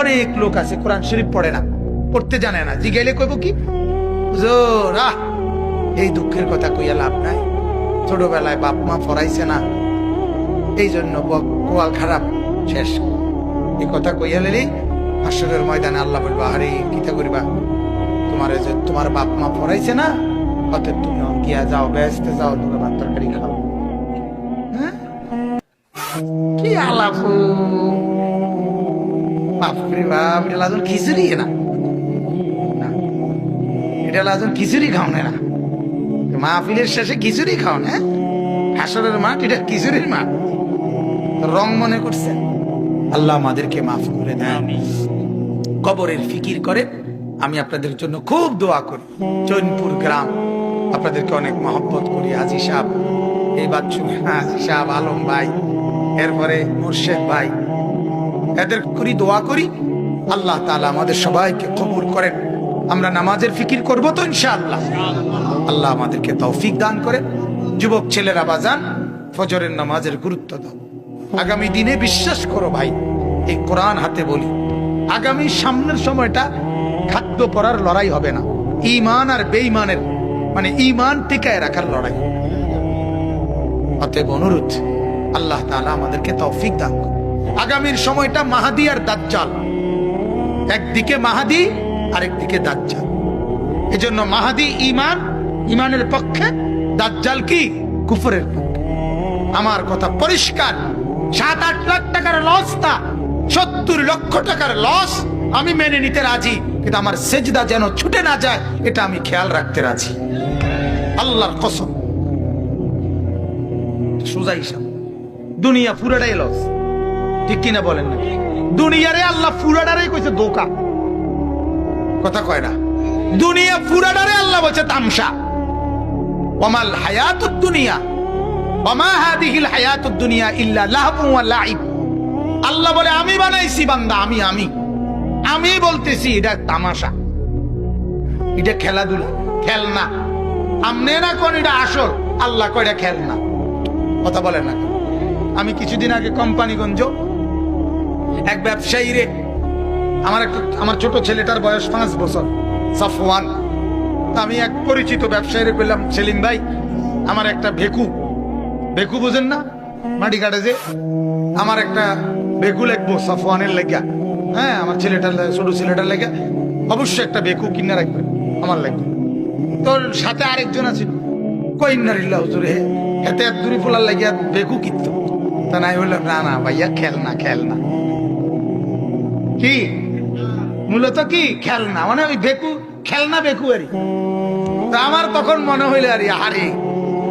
অনেক লোক আছে, কোরআন শরীফ পড়ে না, পড়তে জানে না। জিগাইলে কইব কি? এই দুঃখের কথা কইয়া লাভ নাই। ছোটবেলায় বাপ মা ফরাইছে না। এই জন্য কোয়াল খারাপ, শেষ। এই কথা কইয়া লেলি আসরের ময়দানে আল্লাহ বলবা, আরে কিতা করিবা? তোমার যে তোমার বাপ মা ফরাইছে না, অতএব তুমি গিয়া যাও, ব্যস্ত যাও তুমি ভাত তরকারি খাও। হ্যাঁ? কি আলাপ বাপরে বাপ এটা লাজন খিচুড়ি না। এটা লাজন খিচুড়ি খাওনে না মাহফিলের শেষে খিচুড়ি খাও না হাসরের মাঠ এটা খিচুড়ির মাঠ। রং মনে করছেন আল্লাহ আমাদেরকে মাফ করে দেন। কবরের ফিকির করে আমি আপনাদের জন্য খুব দোয়া করি। চৈনপুর গ্রাম আপনাদেরকে অনেক মহব্বত করি। আজি সাহেব এই বাচ্চু হাজি সাহেব আলম ভাই এরপরে মুর্শেদ ভাই। এদের করি, দোয়া করি। আল্লাহ তাআলা আমাদের সবাইকে কবুল করেন। আমরা নামাজের ফিকির করব তো ইনশাআল্লাহ। আল্লাহ আমাদেরকে তৌফিক দান করে যুবক ছেলেরা বাজান, ফজরের নামাজের গুরুত্ব দাও। আগামী দিনে বিশ্বাস করো ভাই, এই কোরআন হাতে বলি, আগামী সামনের সময়টা খাদ্য পরার লড়াই হবে না। ইমান আর বেঈমানের মানে ইমান টিকায় রাখার লড়াই। অতএব অনুরোধ, আল্লাহ তাআলা আমাদেরকে তৌফিক দান। আগামীর সময়টা মাহাদি আর দাজ্জাল। একদিকে মাহাদি, আরেকদিকে দাজ্জাল। এজন্য মাহাদি ইমান ইমানের পক্ষে, দাজ্জাল কি? কুফরের পক্ষে। আমার কথা পরিষ্কার। সাত আট লাখ টাকার লস তা, সত্তর লক্ষ টাকার লস আমি মেনে নিতে রাজি, কিন্তু আমার সেজদা যেন ছুটে না যায়, এটা আমি খেয়াল রাখতে রাজি। আল্লাহর কসম। সোজা হিসাব। দুনিয়া পুরোটাই লস ঠিক কিনা বলেন না? দুনিয়ারে আল্লাহ পুরাটারে কইছে দোকা কথা কয় না। দুনিয়া পুরাটারে আল্লাহ বলছে তামসা। ওমাল হায়াতুদ দুনিয়া। ওমা হাদিহিল হায়াতুদ দুনিয়া ইল্লা লাহবু ওয়া লাইব। আল্লাহ বলে আমি বানাইছি বান্দা আমি আমি। আমি বলতেছি এটা তামাশা। এটা খেলাধুলা খেলনা। আমনে না কোন এটা আসল? আল্লাহ কয় এটা খেলনা। কথা বলেন না। আমি কিছুদিন আগে কোম্পানিগঞ্জ এক ব্যবসায়ী রে। আমার একটা, আমার ছোট ছেলেটার বয়স পাঁচ বছর, সাফওয়ান। আমি এক পরিচিত ব্যবসায়ীরে বললাম সেলিম ভাই। আমার একটা ভেকু। ভেকু বুঝেন না? মাটি কাটে যে। আমার একটা ভেকু লাগবো সাফওয়ানের লেগা। হ্যাঁ আমার ছেলেটার ছোট ছেলেটার লেগা। অবশ্যই একটা ভেকু কিনে রাখবেন আমার লাগবে। তোর সাথে আরেকজন আছে। কই নারিল্লা হুজুর এতে এক দূরি ফোলার লাগিয়া বেকু কিনতো তা নাই বললাম না না, ভাইয়া, খেল না খেল না। কি? মূলত কি? খেলনা। মানে ওই বেকু, খেলনা বেকু আরি তা আমার তখন মনে হইলে, আরে আরে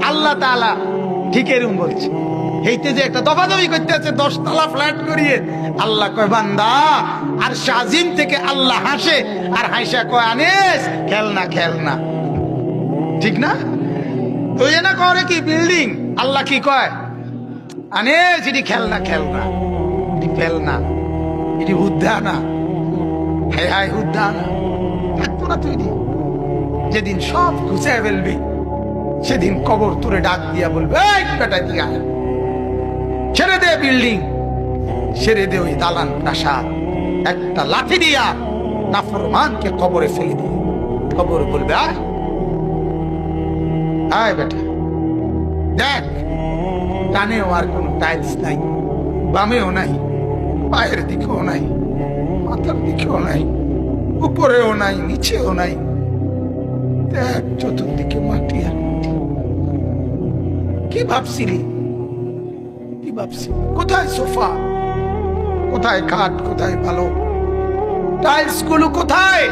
আল্লাহ তাআলা ঠিক এরকম বলছে। এইতে যে একটা দফাদফি করতে আছে, দশতলা ফ্ল্যাট করিয়ে, আল্লাহ কয়, বান্দা, আর শাজিম থেকে আল্লাহ হাসে, আর হাসা কয়, আনেস, খেলনা খেলনা। ঠিক না? তো এ না করে কি বিল্ডিং আল্লাহ কি কয়? আনে যেটি খেলনা খেলনা, এটি খেলনা এটি উদ্যানা। হায় হায়, উদ্যানা। থাকতো না তৈরি। যেদিন সব ঘুষে ফেলবি, সেদিন কবর তুলে ডাক দিয়া বলবে বেটা দিয়া ছেড়ে দে বিল্ডিং, ছেড়ে দে ওই দালান প্রাসাদ। একটা লাঠি দিয়া নাফরমানকে কবরে ফেলে দিয়ে কবর বলবে, আয়। আয় বেটা, দেখ। ডানেও আর কোনো টাইলস নাই, বামেও নাই। পায়ের দিকেও নাই, মাথার দিকেও নাই, উপরেও নাই, নিচেও নাই। দেখ চতুর্দিকে মাটি আর কি ভাবছিলি? কি ভাবছি কোথায় সোফা? কোথায় খাট? কোথায় ভালো টাইলসগুলো কোথায়?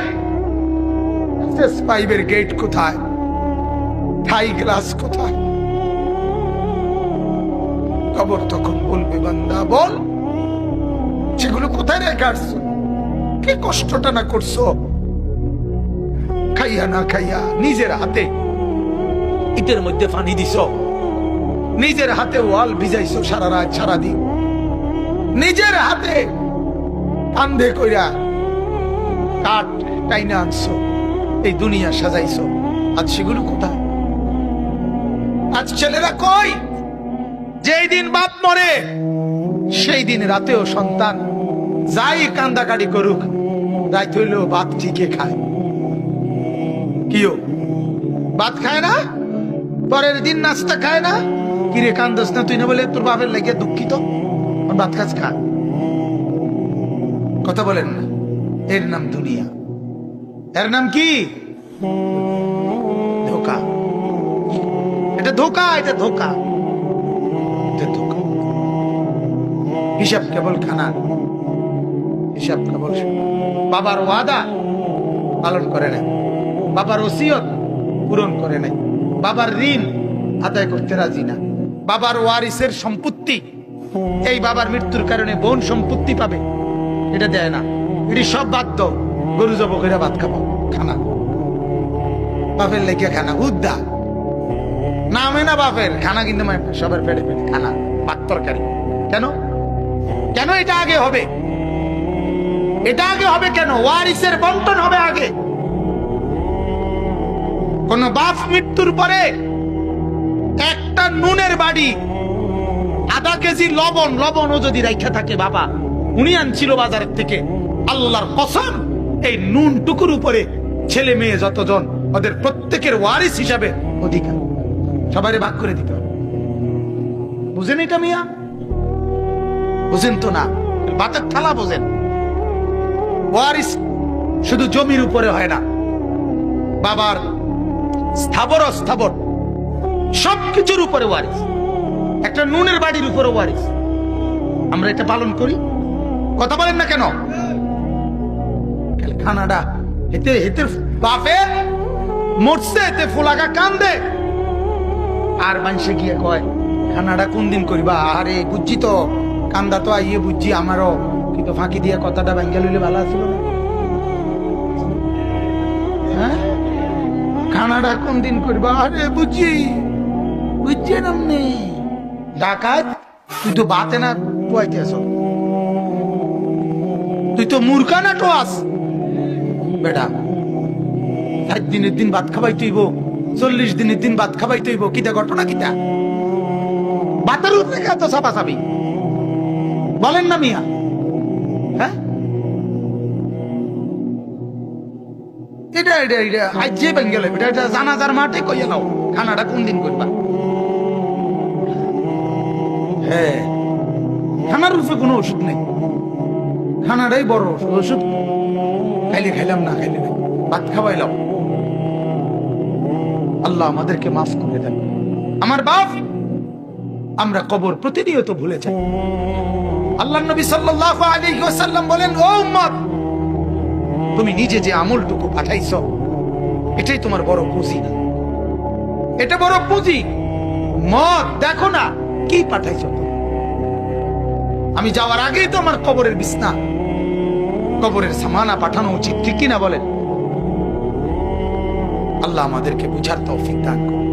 পাইপের গেট কোথায়? থাই গ্লাস কোথায়? খবর তখন বলবে বান্দা, বল। সেগুলো কোথায় রেখে আসছো? কি কষ্টটা না করছ? খাইয়া না খাইয়া নিজের হাতে ইটের মধ্যে পানি দিছ। নিজের হাতে ওয়াল ভিজাইছো সারা রাত, সারা দিন। নিজের হাতে কান্ধে কইরা কাঠ টাইনা আনছো, এই দুনিয়া সাজাইছো। আজ সেগুলো কোথায়? আজ ছেলেরা কই? যেই দিন বাপ মরে, সেই দিন রাতেও সন্তান যাই কান্দাকাটি করুক, রাইত হইলেও ভাত ঠিকই খায়। কিও? ভাত খায় না? পরের দিন নাস্তা খায় না? কিরে কান্দস না তুই না বলে তোর বাপের লেগে দুঃখিত? ভাত খাস খা। কথা বলেন না, এর নাম দুনিয়া। এর নাম কি? ধোকা। এটা ধোকা এটা ধোকা। এটা ধোকা। হিসাব কেবল খানার হিসাব কেবল বাবার ওয়াদা পালন করে নেয় বাবার ওসিয়ত পূরণ করে নেয় বাবার ঋণ আদায় করতে রাজি না। বাবার ওয়ারিসের সম্পত্তি, এই বাবার মৃত্যুর কারণে বোন সম্পত্তি পাবে, এটা দেয় না। এটি সব দাও। গরু জব করে ভাত খাব। খানা। বাপের লেগে খানা। উদ্দা নামে না বাপের। খানা কিন্তু সবার পেটে পেটে। খানা। ভাত তরকারি। কেন? কেন এটা আগে হবে? এটা আগে হবে কেন? ওয়ারিসের বন্টন হবে আগে। কোন বাপ মৃত্যুর পরে একটা নুনের বাড়ি, আধা কেজি লবণ, লবণও যদি রাখা থাকে বাবা উনি আনছিল বাজারের থেকে। আল্লাহর কসম, এই নুন টুকুর উপরে ছেলে মেয়ে যতজন, ওদের প্রত্যেকের ওয়ারিস হিসাবে অধিকার। সবারই ভাগ করে দিতে হবে। বুঝেন এটা মিয়া? বুঝেন তো না। ভাতের থালা বোঝেন। ওয়ারিস শুধু জমির উপরে হয় না। বাবার স্থাবর অস্থাবর সবকিছুর উপরে ওয়ারিস। একটা নুনের বাড়ির উপরে ওয়ারিস। আমরা এটা পালন করি। কথা বলেন না কেন? খানাডা হেতে হেতে বাপে মরছে, এতে ফুলাগা কান্দে। আর মানুষে গিয়ে কয় খানাডা কোন দিন করিবা? আরে বুঝছি তো, কান্দা তো আইয়ে বুঝছি আমারও। কিন্তু ফাঁকি দিয়ে কথাটা ব্যাঙ্গেল হইলে ভালো আছিল না? হ্যাঁ? খানাটা কোন দিন করবা? আরে বুঝছি বুঝছি নামনি ডাকাত, তুই তো বাতে না টুয়াইতে আস তুই তো মূর্খা না টোয়াস। বেটা ষাট দিনের দিন ভাত খাবাই তুইব চল্লিশ দিনের দিন ভাত খাবাই তুইব কিতা ঘটনা কিতা? বাতার উপরে এত চাপা চাবি বলেন না মিয়া। এটা এটা এটা আজ যে এটা এটা জানাজার মাঠে কইয়া নাও খানাটা কোন দিন করবা? হ্যাঁ। খানার রূপে কোনো ওষুধ নেই। খানাটাই বড় ওষুধ ওষুধ খাইলে খাইলাম না খাইলে না ভাত খাওয়াইলাম আল্লাহ আমাদেরকে মাফ করে দেন। আমার বাপ আমরা কবর প্রতিনিয়ত ভুলে যাই। আল্লাহ নবী সাল্লাল্লাহু আলাইহি ওয়াসাল্লাম বলেন ও উম্মত তুমি নিজে যে আমলটুকু পাঠাইছ, এটাই তোমার বড় পুঁজি। না এটা বড় পুঁজি। মত দেখো না, কি পাঠাইছ আমি যাওয়ার আগেই তো আমার কবরের বিছনা, কবরের সামানা পাঠানো উচিত, ঠিক কিনা বলেন? আল্লাহ আমাদেরকে বুঝার তৌফিক দান করুন।